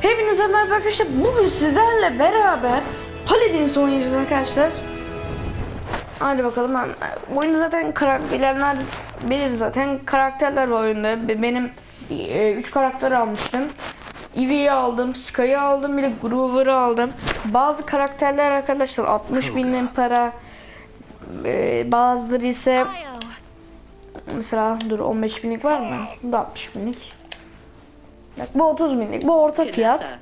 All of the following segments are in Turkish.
Hepinize merhaba arkadaşlar. Bugün sizlerle beraber Paladins oynayacağız arkadaşlar. Hadi bakalım. Ben, oyunda zaten karakter bilenler bilir zaten karakterler var oyunda. Be- Benim 3 karakter almıştım. Eevee'yi aldım, Sky'ı aldım, bir de Groover'ı aldım. Bazı karakterler arkadaşlar 60 bin para. e, bazıları ise mesela dur 15 binlik var mı? Bu da 60 binlik. Bak bu 30 binlik. Bu orta fiyat.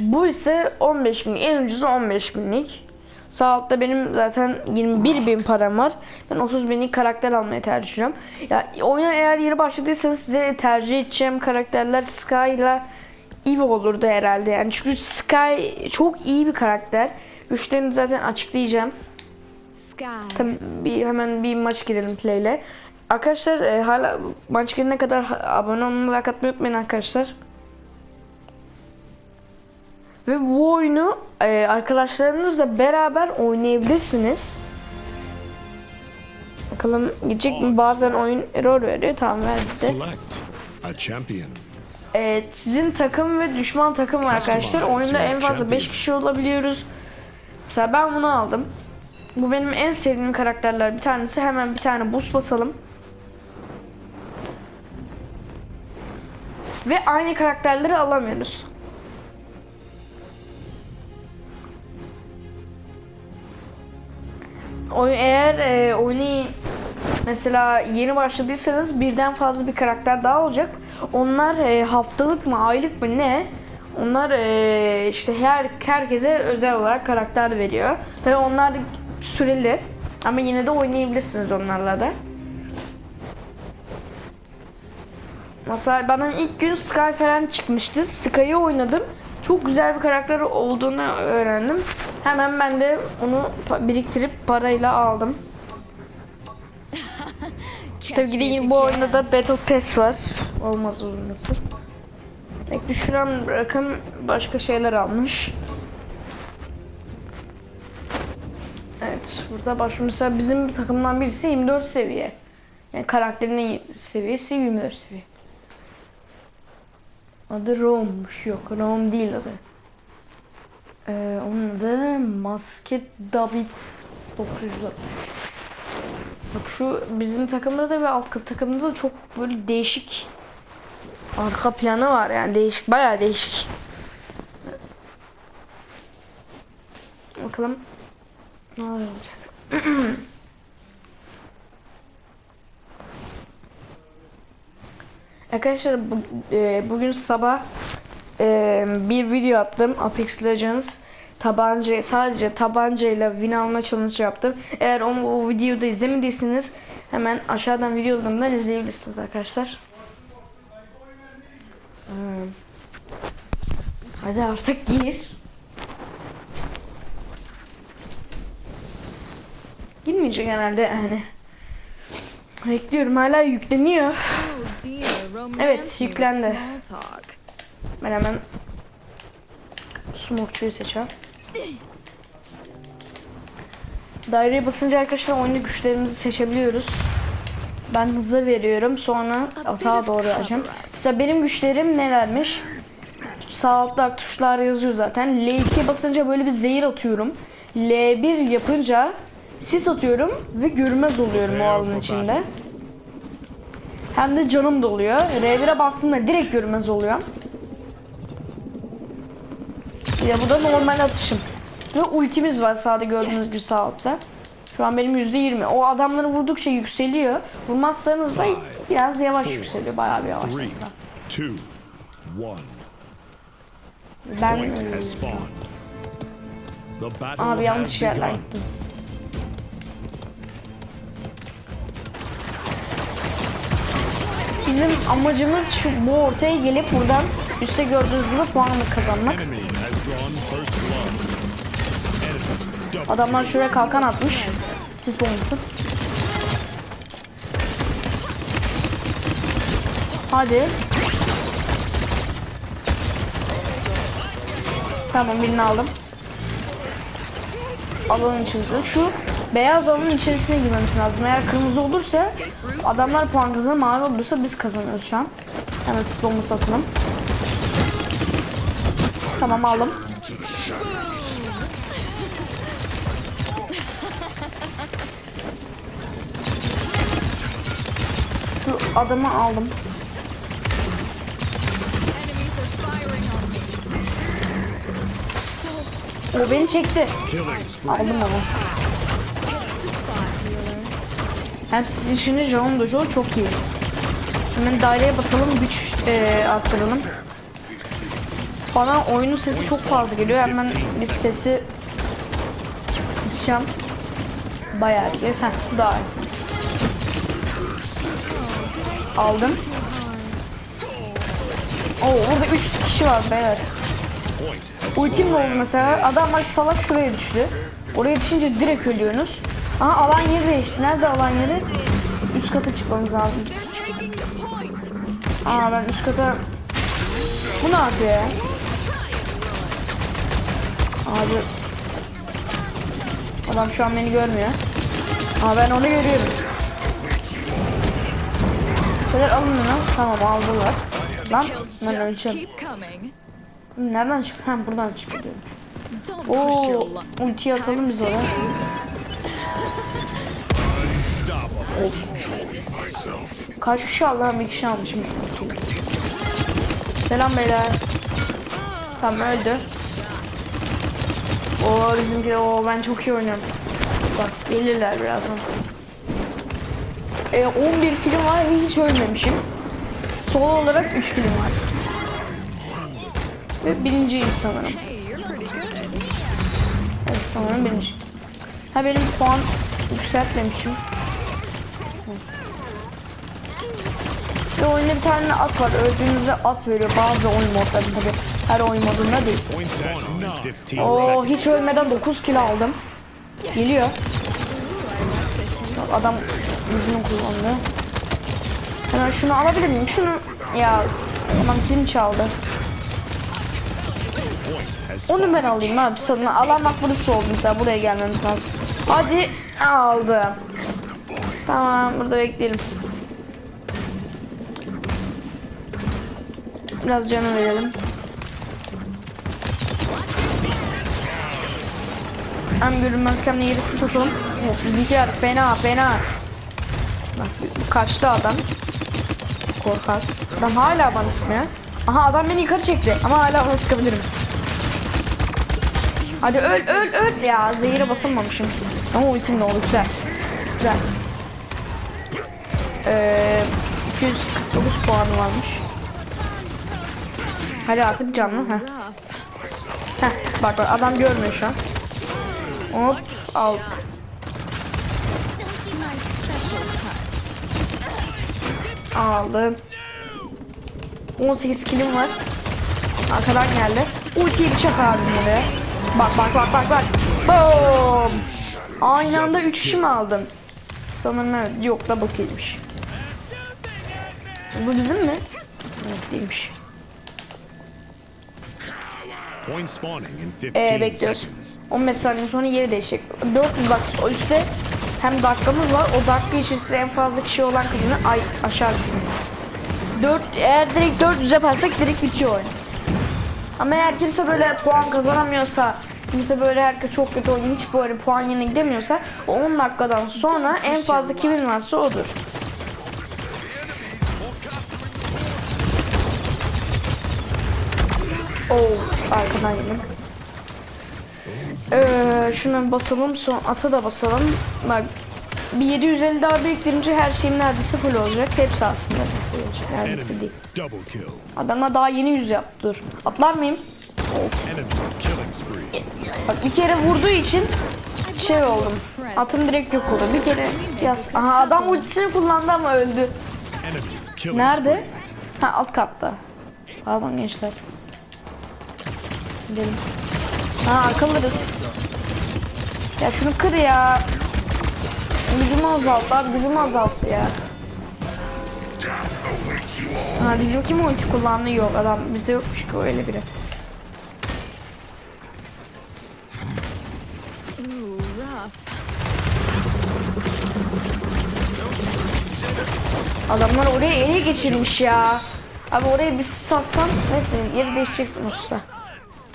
Bu ise 15 bin. En ucuzu 15 binlik. Sağ altta benim zaten 21 bin param var. Ben 30 binlik karakter almayı tercih ediyorum. Ya oyuna eğer yeni başladıysanız size tercih edeceğim karakterler Sky ile Eve olurdu herhalde. Yani çünkü Sky çok iyi bir karakter. Güçlerini zaten açıklayacağım. Sky. Tabii bir hemen bir maç girelim playle. Arkadaşlar e, hala maç girene kadar abone olmayı like atmayı unutmayın arkadaşlar. Ve bu oyunu e, arkadaşlarınızla beraber oynayabilirsiniz. Bakalım gidecek mi? Bazen oyun error veriyor. Tamam verdi. Evet, sizin takım ve düşman takım var arkadaşlar. Oyunda en fazla 5 kişi olabiliyoruz. Mesela ben bunu aldım. Bu benim en sevdiğim karakterler bir tanesi. Hemen bir tane boost basalım. Ve aynı karakterleri alamıyoruz. Oyun eğer e, oyunu mesela yeni başladıysanız birden fazla bir karakter daha olacak. Onlar e, haftalık mı aylık mı ne? Onlar e, işte her herkese özel olarak karakter veriyor. Tabii onlar süreli ama yine de oynayabilirsiniz onlarla da. Mesela bana ilk gün Sky falan çıkmıştı. Sky'ı oynadım. Çok güzel bir karakter olduğunu öğrendim. Hemen ben de onu biriktirip parayla aldım. Tabii ki de bu oyunda da Battle Pass var. Olmaz olması. Tek düşüren rakım başka şeyler almış. Evet, burada baş mesela bizim takımdan birisi 24 seviye. Yani karakterinin seviyesi 24 seviye. Adı Rome'muş. Yok Rome değil adı. Ee, onun adı Masket David 960. Bak şu bizim takımda da ve alt takımda da çok böyle değişik arka planı var yani değişik bayağı değişik. Bakalım ne olacak. Arkadaşlar bu, e, bugün sabah e, bir video attım Apex Legends tabanca sadece tabancayla win alma challenge yaptım. Eğer onu o videoda izlemediyseniz hemen aşağıdan videolarımdan izleyebilirsiniz arkadaşlar. Ee, hadi artık gir. Girmeyecek herhalde yani. Bekliyorum hala yükleniyor. Evet, yüklendi. Ben hemen smoke'cuyu seçeceğim. Daireye basınca arkadaşlar oyunda güçlerimizi seçebiliyoruz. Ben hızlı veriyorum sonra atağa doğru açacağım. Mesela benim güçlerim nelermiş? Sağ altta tuşlar yazıyor zaten. L2 basınca böyle bir zehir atıyorum. L1 yapınca sis atıyorum ve görünmez oluyorum o alanın içinde. Hem de canım doluyor. R1'e bastığımda direkt görünmez oluyor. Ya bu da normal atışım. Ve ultimiz var sağda gördüğünüz gibi sağ altta. Şu an benim %20. O adamları vurdukça yükseliyor. Vurmazsanız da biraz yavaş yükseliyor. Bayağı bir yavaş aslında. Ben abi yanlış yerler gittim. Bizim amacımız şu bu ortaya gelip buradan üstte gördüğünüz gibi puan kazanmak. Adamlar şuraya kalkan atmış. Sis bombası. Hadi. Tamam birini aldım. Alanın içerisinde. Şu beyaz alanın içerisine girmemiz lazım. Eğer kırmızı olursa adamlar puan kazanır. Mavi olursa biz kazanıyoruz şu an. Hemen sis bombası atalım. Tamam aldım. Şu adamı aldım. O beni çekti. Aldım onu. Hem sizin işiniz John Dojo çok iyi. Hemen daireye basalım güç eee arttıralım. Bana oyunun sesi çok fazla geliyor. Hemen bir sesi kısacağım. Bayağı iyi. Heh daha iyi. Aldım. Oo burada 3 kişi var beyler. Ultim de oldu mesela. Adam bak salak şuraya düştü. Oraya düşünce direkt ölüyorsunuz. Aha alan yeri değişti. Nerede alan yeri? Üst kata çıkmamız lazım. Aa ben üst kata... Bu ne yapıyor ya? Abi... Adam şu an beni görmüyor. Aa ben onu görüyorum. Kadar alın bunu. Tamam aldılar. Lan ben coming. Nereden çık? Ha buradan çıkıyor. Oo, ulti atalım biz oraya. Kaç kişi? Ben bir kişi almışım. Selam beyler. Tamam öldü. Oo bizimki o ben çok iyi oynuyorum. Bak gelirler birazdan. E, 11 kilim var ve hiç ölmemişim. Solo olarak 3 kilim var. Ve birinciyim sanırım. Evet sanırım birinci. Ha benim puan yükseltmemişim. Ve oyunda bir tane at var. Öldüğünüzde at veriyor. Bazı oyun modlarında tabi. Her oyun modunda değil. point spawning in 15 Oo hiç ölmeden 9 kill aldım. Geliyor. Adam gücünü kullandı. Hemen şunu alabilir miyim? Şunu ya adam kim çaldı? Onu ben alayım abi sana. Alan bak burası oldu mesela buraya gelmemiz lazım. Hadi aldım. Tamam burada bekleyelim. Biraz canı verelim. Hem görünmezken yerisi satalım. Evet bizimkiler fena fena. Bak kaçtı adam. Korkak. Adam hala bana sıkmıyor. Aha adam beni yukarı çekti ama hala bana sıkabilirim. Hadi öl öl öl ya zehire basılmamışım. Ama ultim ne oldu güzel. Güzel. Ee, 249 puanı varmış. Hadi artık canlı. Heh. Heh, bak bak adam görmüyor şu an. Hop al. Aldım. 18 kilim var. Arkadan geldi. Ultiyi bir çak abi buraya. Bak bak bak bak bak. Boom. Aynı anda 3 kişi mi aldım? Sanırım evet. Yok da bakıymış. Bu bizim mi? Evet değilmiş. Ee, bekliyoruz. seconds. 15 saniye sonra yeri değişecek. 400 bak o üstte hem dakikamız var. O dakika içerisinde en fazla kişi olan kızını ay aşağı düşün. 4 eğer direkt 400 yaparsak direkt bitiyor oyun. Ama eğer kimse böyle puan kazanamıyorsa, kimse böyle herkes çok kötü oynuyor, hiç böyle puan yerine gidemiyorsa o 10 dakikadan sonra en fazla kimin varsa odur. Oo, arkadan yedim. Ee, şuna basalım, son ata da basalım. Bak, bir 750 daha biriktirince her şeyim neredeyse full olacak. Hepsi aslında full olacak, neredeyse değil. Adamlar daha yeni yüz yaptı, dur. Atlar mıyım? Bak bir kere vurduğu için şey oldum. Atım direkt yok oldu. Bir kere yaz. Aha adam ultisini kullandı ama öldü. Nerede? Ha alt katta. Pardon gençler. Gidelim. Ha arkalırız. Ya şunu kır ya. Gücümü azalt abi gücümü azalt ya. Ha bizimki mi ulti kullandı yok adam bizde yokmuş ki öyle biri. Adamlar oraya ele geçirmiş ya. Abi oraya bir satsan neyse yeri değişecek olursa.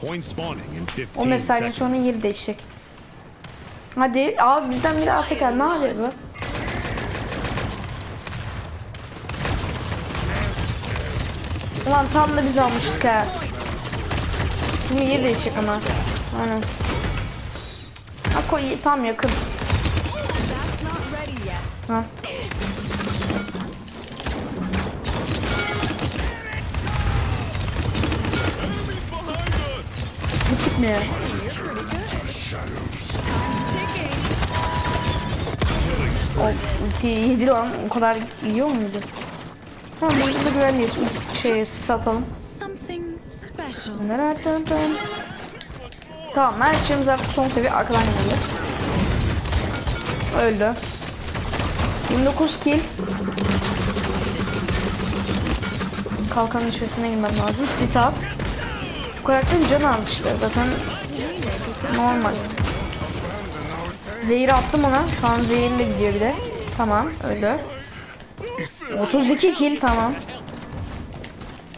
Point spawning in 15 15 saniye sonra seconds. yeri değişecek. Hadi abi bizden biri Afrika ne yapıyor bu? Ulan tam da biz almıştık ha. Şimdi yeri değişecek ama. Aynen. Ha koy tam yakın. Ha. Çıkmıyor. Of ulti yedi lan o kadar yiyor muydu? Ha burada da güvenliyiz. Şey satalım. Nereden? Tamam her şeyimiz artık son seviye arkadan geldi. Öldü. 29 kill. Kalkanın içerisine girmem lazım. Sit up. Karakterin canı az işte zaten normal. Zehir attım ona. Şu an zehirle gidiyor bir de. Tamam öldü. 32 kill tamam.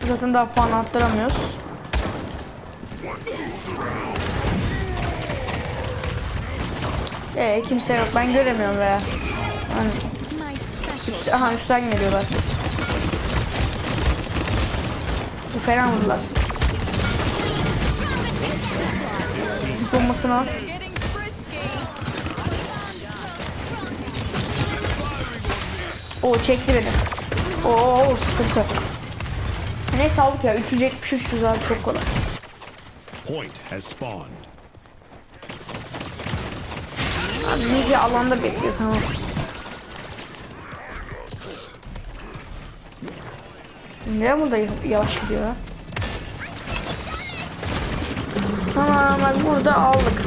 Zaten daha puan arttıramıyoruz. Ee kimse yok ben göremiyorum veya. Yani, special. aha üstten geliyorlar. Bu fena vurdular. Bombasını al. Oo çekti beni. Oo sıkıntı. Neyse aldık ya 373 güzel çok kolay. Point has spawned. Abi Niki alanda bekliyor tamam. Ne burada yavaş gidiyor ha? Tamam bak burada aldık.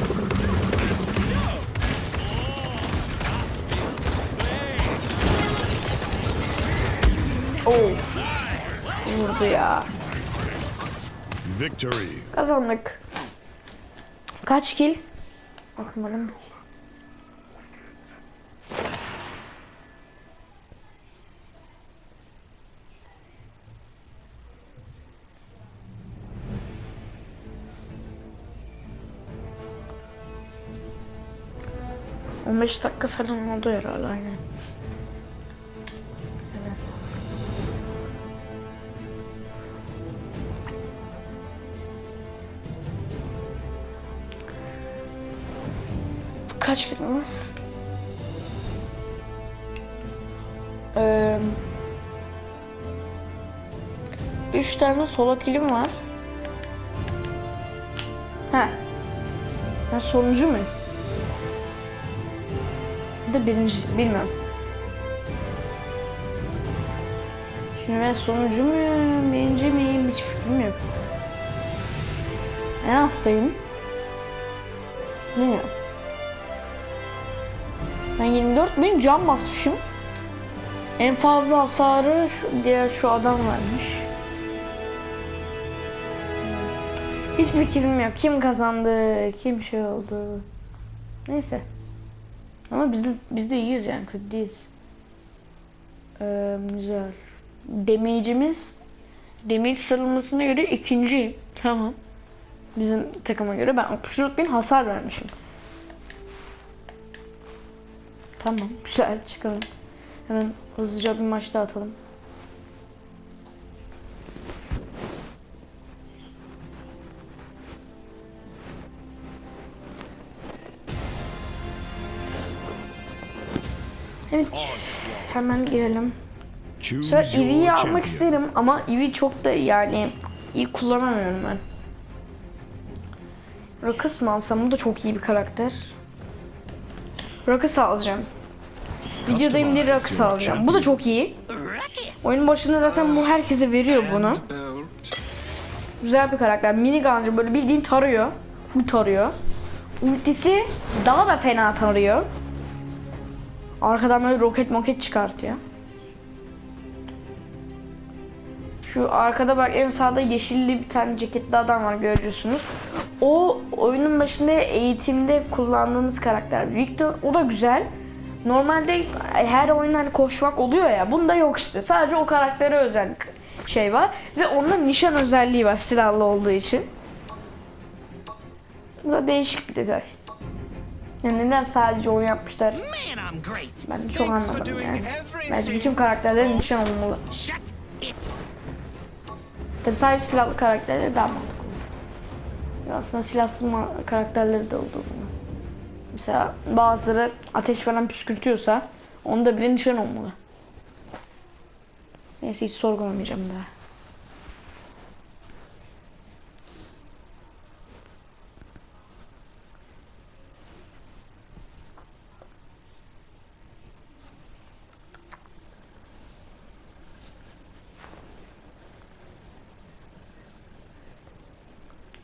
Oo. Vurdu ya. Victory. Kazandık. Kaç kill? Bakmadım ki. On beş dakika falan oldu herhalde aynen. Evet. Kaç gün var? Ee, üç tane solo kilim var. Ha. Ben sonuncu muyum? De birinci, bilmiyorum. Şimdi ben sonuncu muyum, birinci miyim hiç fikrim yok. En alttayım. Bilmiyorum. Ben 24 bin can basmışım. En fazla hasarı diğer şu adam vermiş. Hiçbir fikrim yok. Kim kazandı, kim şey oldu. Neyse. Ama biz de, biz de iyiyiz yani kötü değiliz. Ee, güzel. Damage'imiz damage sıralamasına göre ikinci. Tamam. Bizim takıma göre ben 64 bin hasar vermişim. Tamam güzel çıkalım. Hemen hızlıca bir maç daha atalım. Evet hemen girelim. Şöyle Eevee'yi almak isterim ama Eevee çok da yani iyi kullanamıyorum ben. Ruckus mı alsam? Bu da çok iyi bir karakter. Ruckus alacağım. Videodayım diye Ruckus alacağım. Bu da çok iyi. Oyunun başında zaten bu herkese veriyor bunu. Güzel bir karakter. Mini Gun'cı böyle bildiğin tarıyor. Full tarıyor. Ultisi daha da fena tarıyor. Arkadan böyle roket moket çıkartıyor. Şu arkada bak en sağda yeşilli bir tane ceketli adam var görüyorsunuz. O oyunun başında eğitimde kullandığınız karakter Victor. O da güzel. Normalde her oyun hani koşmak oluyor ya. Bunda yok işte. Sadece o karaktere özel şey var. Ve onda nişan özelliği var silahlı olduğu için. Bu da değişik bir detay. Yani neden sadece onu yapmışlar? Ben çok anlamadım yani. Bence bütün karakterlerin nişan olmalı. Tabi sadece silahlı karakterleri daha mantıklı. Aslında silahsız karakterleri de oldu. Mesela bazıları ateş falan püskürtüyorsa onda bile nişan olmalı. Neyse hiç sorgulamayacağım daha.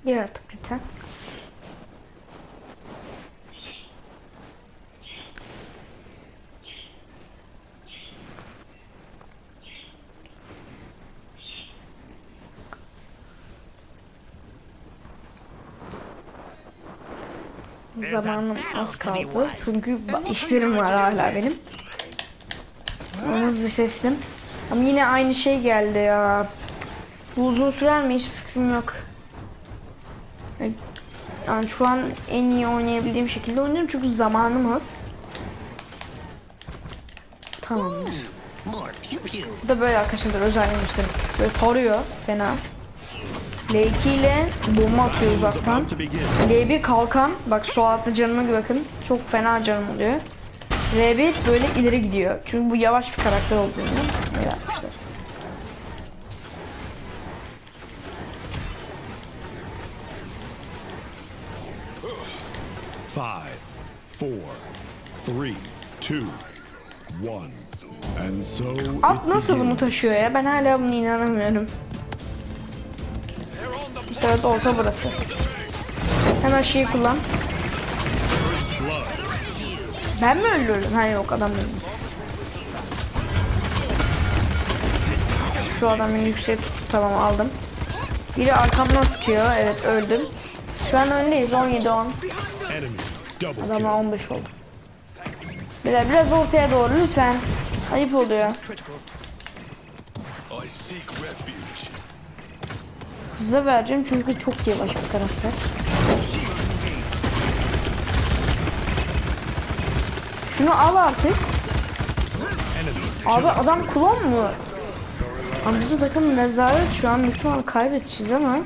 Gir artık lütfen. Zamanım az kaldı çünkü işlerim var hala benim. Ama Hızlı seçtim. Ama yine aynı şey geldi ya. Bu uzun sürer mi hiç fikrim yok. Yani şu an en iyi oynayabildiğim şekilde oynuyorum çünkü zamanım az. Tamamdır. Pew. Bu da böyle arkadaşlar özel gösterim. Böyle tarıyor fena. L2 ile bomba atıyor uzaktan. About to begin. L1 kalkan. Bak sol altta canıma bakın. Çok fena canım oluyor. R1 böyle ileri gidiyor. Çünkü bu yavaş bir karakter olduğunu öyle Five, four, three, two, one. And so At nasıl bunu taşıyor ya? Ben hala buna inanamıyorum. Bu sefer de orta burası. Hemen şeyi kullan. Ben mi öldürdüm? Ha yok adam öldü. Şu adamı yüksek tut. Tamam aldım. Biri arkamdan sıkıyor. Evet öldüm. Şu an öndeyiz 17 Adama 15 oldu. Biraz, biraz ortaya doğru lütfen. Ayıp oluyor. Hızlı vereceğim çünkü çok yavaş bir karakter. Şunu al artık. Abi adam klon mu? Abi bizim takım nezaret şu an ihtimal kaybedeceğiz ama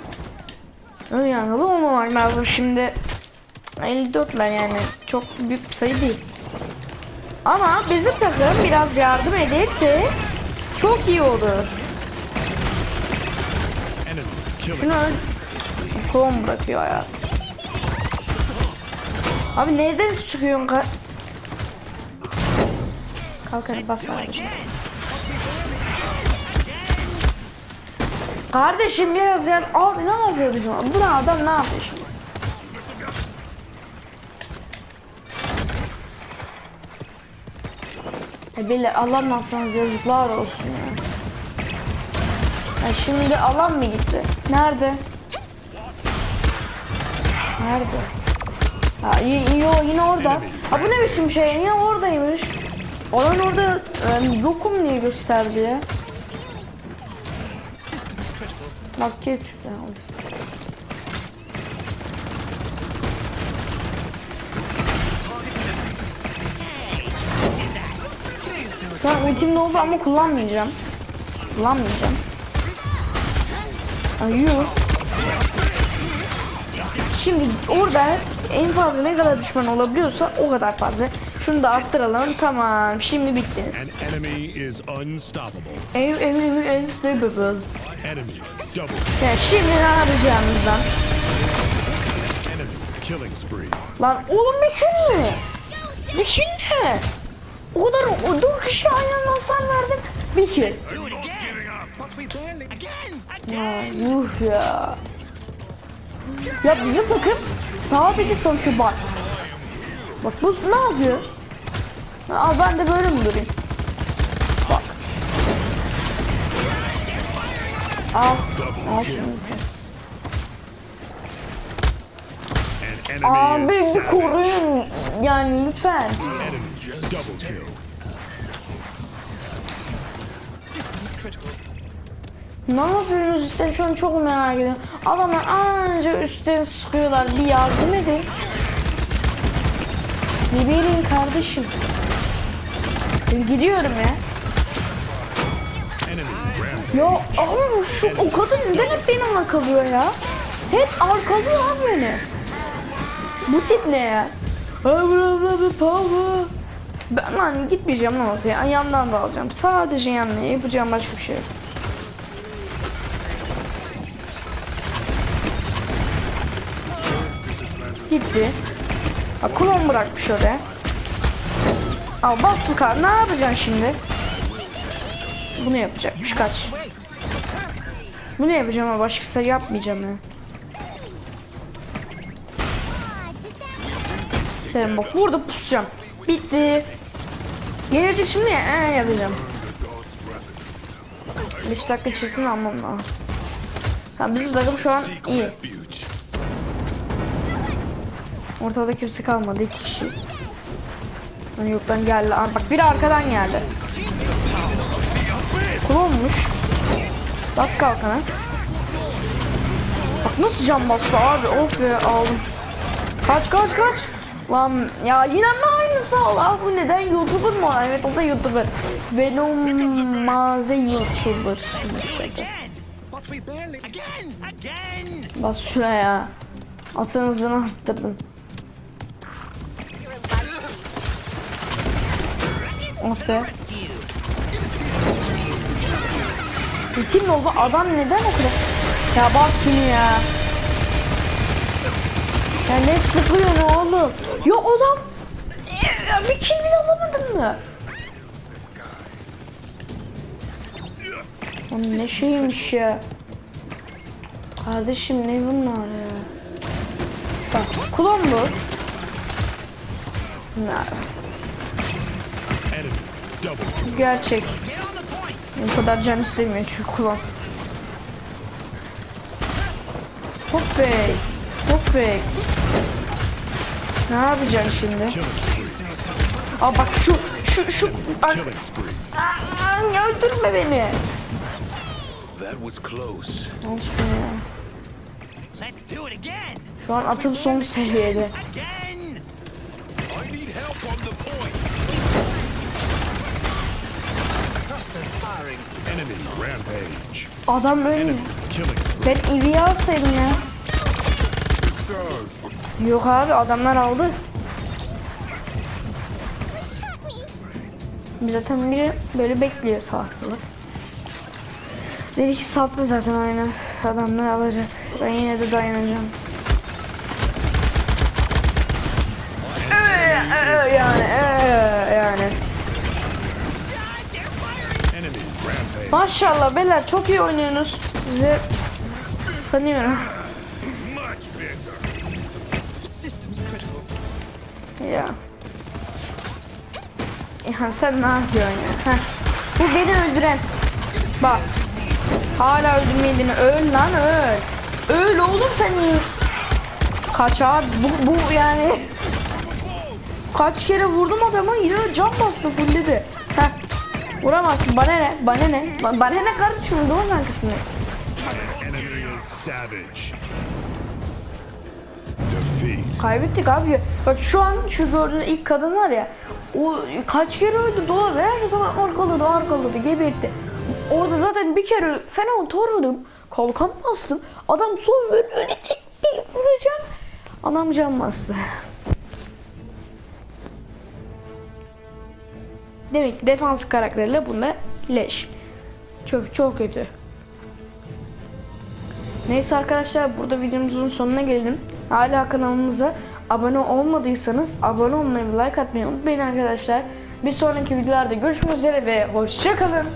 Öyle yanılı olmamak lazım şimdi 54 lan yani çok büyük bir sayı değil. Ama bizim takım biraz yardım ederse çok iyi olur. Şunu. Klon bırakıyor ya. Abi nereden çıkıyorsun ka... Kalk hadi bas. Kardeşim biraz yani abi ne yapıyor bizim? Bu adam ne yapıyor şimdi? E beyler alamazsanız yazıklar olsun ya. Ya şimdi alan mı gitti? Nerede? Nerede? Ha iyi, iyi o yine orada. Ha bu ne biçim şey? Niye oradaymış? Alan orada e, yokum diye gösterdi ya. Bak geç. Ya, an ultim oldu ama kullanmayacağım. Kullanmayacağım. Ay yuh. Şimdi orada en fazla ne kadar düşman olabiliyorsa o kadar fazla. Şunu da arttıralım. Tamam. Şimdi bittiniz. An enemy is unstoppable. Ev ev ev. Enemy. Double. Ya şimdi ne yapacağımız lan? Oğlum bir ne? Bir ne? O kadar o dört kişi aynı anda hasar verdim. Bir kill. Ya yuh ya. Ya bizim takım sadece savaşı bak. Bak bu ne yapıyor? Aa ben de böyle mi durayım? Bak. Al. Al şunu. An enemy Abi bir koruyun. Yani lütfen. Ne yapıyorsunuz işte şu an çok merak ediyorum. Adamlar anca üstten sıkıyorlar bir yardım edin. Ne bileyim kardeşim. Gidiyorum ya. Ya abi şu o kadın neden hep benimle kalıyor ya? Hep arkalıyor abi beni. Bu tip ne ya? Ben lan gitmeyeceğim lan ortaya. Yandan da alacağım. Sadece yandan yapacağım başka bir şey yok. Gitti. Ha, klon bırakmış oraya. Al bas bu kadar. Ne yapacaksın şimdi? Bunu yapacakmış kaç. Bunu yapacağım ama başkası yapmayacağım ya. Sen bak burada pusacağım. Bitti. Gelecek şimdi ya ee, yapacağım. 5 dakika içerisinde almam lazım. Tamam bizim takım şu an iyi. Ortada kimse kalmadı. iki kişiyiz. Hani yoktan geldi. Aa, bak biri arkadan geldi. Klonmuş. Bas kalkana. Bak nasıl cam bastı abi. Of be aldım. Kaç kaç kaç. Lan ya yine mi aynısı Allah bu neden YouTuber o? Evet o da YouTuber. Venom maze YouTuber. Bas şuraya. Atın hızını arttırdım. Oh be. Bitim mi oldu? Adam neden o kadar? Ya bak şunu ya. Ya ne sıkıyorsun oğlum? Ya adam ya bir kill bile alamadın mı? Oğlum ne şeymiş ya. Kardeşim ne bunlar ya? Bak kulon bu. Bunlar gerçek. O kadar can istemiyor çünkü kulon. Hop be. Hop be. Ne yapacaksın şimdi? Aa bak şu şu şu Ay. Aa, öldürme beni. That was close. Al şunu ya. Let's do it again. Şu an atım son seviyede. Again. I need help on the point. Enemy rampage. Adam ölmüyor. Ben eviyi alsaydım ya. Yok abi adamlar aldı. Biz zaten biri böyle bekliyor salaksalı. Dedi ki sattı zaten aynen. Adamlar alacak. Ben yine de dayanacağım. Ee, ee, yani ee, yani. Maşallah beyler çok iyi oynuyorsunuz. Size tanıyorum. Ya. İlhan sen ne yapıyorsun ya? Heh. Bu beni öldüren. Bak. Hala öldürmediğini öl lan öl. Öl oğlum sen iyi. Kaç abi bu, bu yani. Kaç kere vurdum adama yine can bastı fulledi. Heh. Vuramazsın bana ne bana ne Ba- bana ne kardeşim duvarın arkasında. Kaybettik abi. Bak şu an şu gördüğün ilk kadın var ya. O kaç kere öldü dolar ve her zaman arkaladı arkaladı gebertti. Orada zaten bir kere fena taradım. Kalkan bastım. Adam son böyle ölecek bir vuracağım. Adam can bastı. Demek ki defans karakteriyle bunda leş. Çok çok kötü. Neyse arkadaşlar burada videomuzun sonuna geldim. Hala kanalımıza abone olmadıysanız abone olmayı ve like atmayı unutmayın arkadaşlar. Bir sonraki videolarda görüşmek üzere ve hoşçakalın.